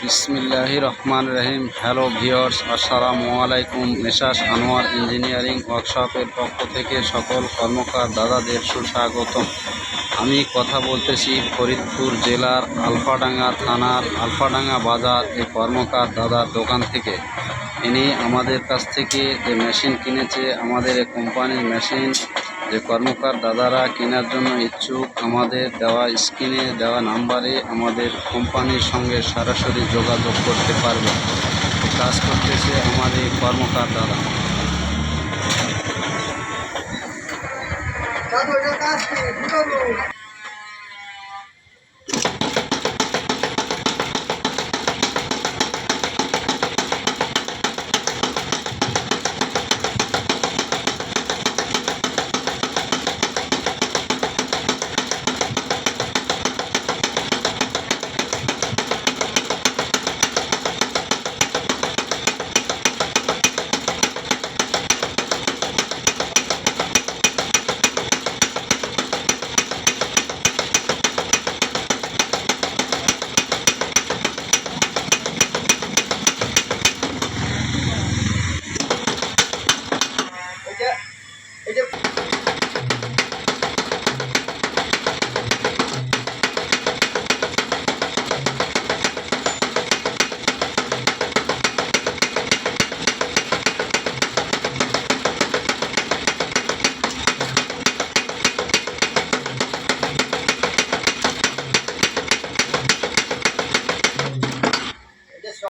বিসমিল্লাহ রহমান রহিম hello viewers আসসালামু আলাইকুম মেশাস আনোয়ার ইঞ্জিনিয়ারিং ওয়ার্কশপের পক্ষ থেকে সকল কর্মকার দাদাদের সুস্বাগতম। আমি কথা বলতেছি ফরিদপুর জেলার আলফাডাঙ্গা থানার আলফাডাঙ্গা বাজার এই কর্মকার দাদার দোকান থেকে। ইনি আমাদের কাছ থেকে যে মেশিন কিনেছে, আমাদের এই কোম্পানির মেশিন, যে কর্মকার দাদারা কেনার জন্য ইচ্ছুক, আমাদের দেওয়া স্ক্রিনে দেওয়া নাম্বারে আমাদের কোম্পানির সঙ্গে সরাসরি যোগাযোগ করতে পারবে। কাজ করতেছে আমাদের কর্মকার দাদা। কাজ